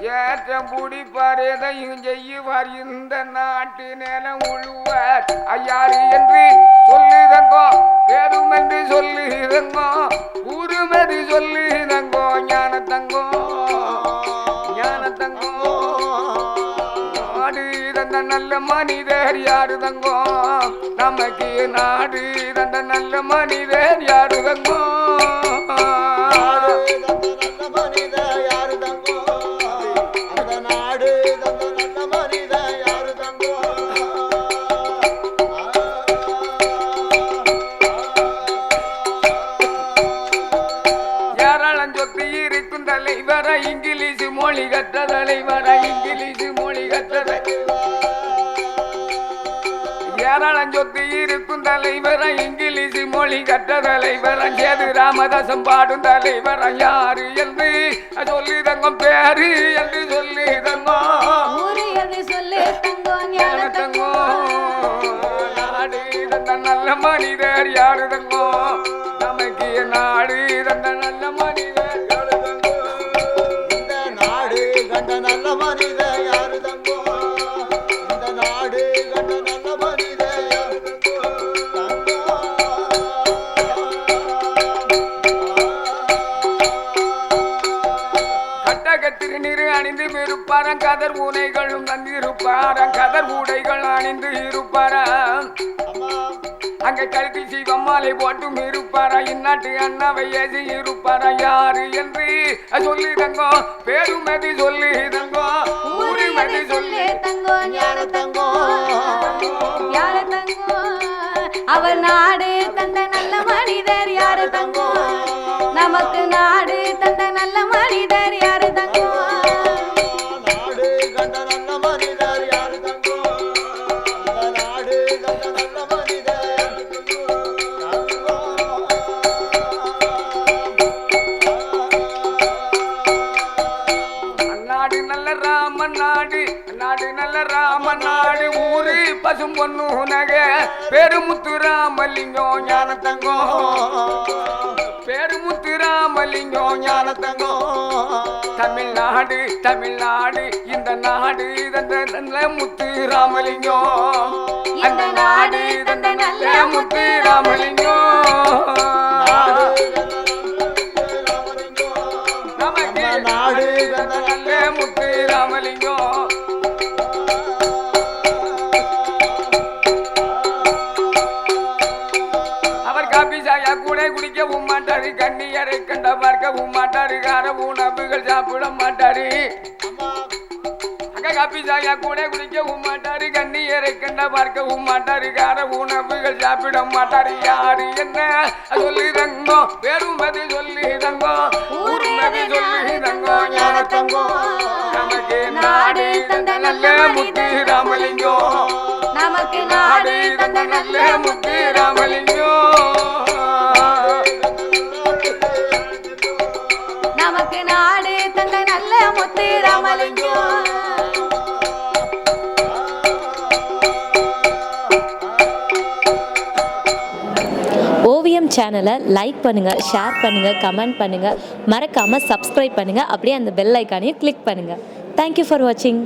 ஏற்றம் பிடிப்பார் எதையும் செய்யுவார். இந்த நாட்டு நிலம் உழுவார். ஐயாறு என்று சொல்லுதங்கோ பேரும் என்று சொல்லுதங்கோ ஊருமதி சொல்லுதங்கோ ஞான தங்கோ ஞான தங்கோ நாடு தந்த நல்ல மனிதர் யாரு தங்கோ நமக்கு நாடு தந்த நல்ல மனிதர் யாரு தங்கோ சொத்து இருக்கும் தலைவர இங்கிலீஷ் மொழி கற்ற தலைவர இங்கிலீஷ் மொழி கற்ற ஏராளம் சொத்து இருக்கும் தலைவர இங்கிலீஷ் மொழி கற்ற தலைவர சேது ராமதாசம் பாடும் தலைவர யாரு என்று சொல்லி தங்கம் பேரு என்று சொல்லி தங்கம் சொல்லு ஞான நாடு நல்ல மனிதர் யாரு தங்கோ? இருப்பாரம் கதர் ஊனைகளும் தந்திருப்பாரம் கதர் ஊடைகள் அணிந்து இருப்பாராம். அங்க கழுத்தி சிவம்மாலை போட்டும் இருப்பாரா இந்நாட்டு அண்ணாவை ஏசி இருப்பாரா யாரு என்று சொல்லி தங்கோ பேருமதி சொல்லி தங்கோ சொல்லி. சொல்லு தங்கோ ஞான தங்கோ. யார தங்கோ அவர் நாடு நாடு நல்ல ராமன் நாடு. நாடு நல்ல ராமன் நாடு. ஊரு பசும் பொண்ணு நக. பெருமுத்து ராமலிங்கம் ஞான தங்கம். பெருமுத்து ராமலிங்கம் ஞான தங்கம். தமிழ்நாடு தமிழ்நாடு இந்த நாடு தந்த நல்ல முத்து ராமலிங்கம். அந்த நாடு தந்த நல்ல முத்து ராமலிங்கம். நாடு முத்து ராமலிங்கம் அவர் காபி சாயா கூட குடிக்கவும் மாட்டாரு கண்ணியரை கண்ட பார்க்கவும் மாட்டாரு கார உணவுகள் சாப்பிட மாட்டாரு. அங்க காபி சாயா கூட குடிக்கவும் மாட்டாரு கண்ணியரை கண்ட பார்க்கவும் மாட்டாரு கார உணவுகள் சாப்பிட மாட்டாரு. யாரு என்ன சொல்லி தங்கோ பெருமதி ஊர்மதி சொல்லி தங்கோ ஞான தங்கோ நமக்கு நாடு தந்த நல்ல முத்து ராமலிங்கம் நமக்கு நாடு நாடு தந்த நல்ல முத்து ராமலிங்கம் நமக்கு நாடு தந்த நல்ல முத்து ராமலிங்கம் சேனலை லைக் பண்ணுங்கள் ஷேர் பண்ணுங்கள் கமெண்ட் பண்ணுங்கள் மறக்காமல் சப்ஸ்கிரைப் பண்ணுங்கள் அப்படியே அந்த பெல் ஐக்கானையும் கிளிக் பண்ணுங்கள் தேங்க்யூ ஃபார் வாட்சிங்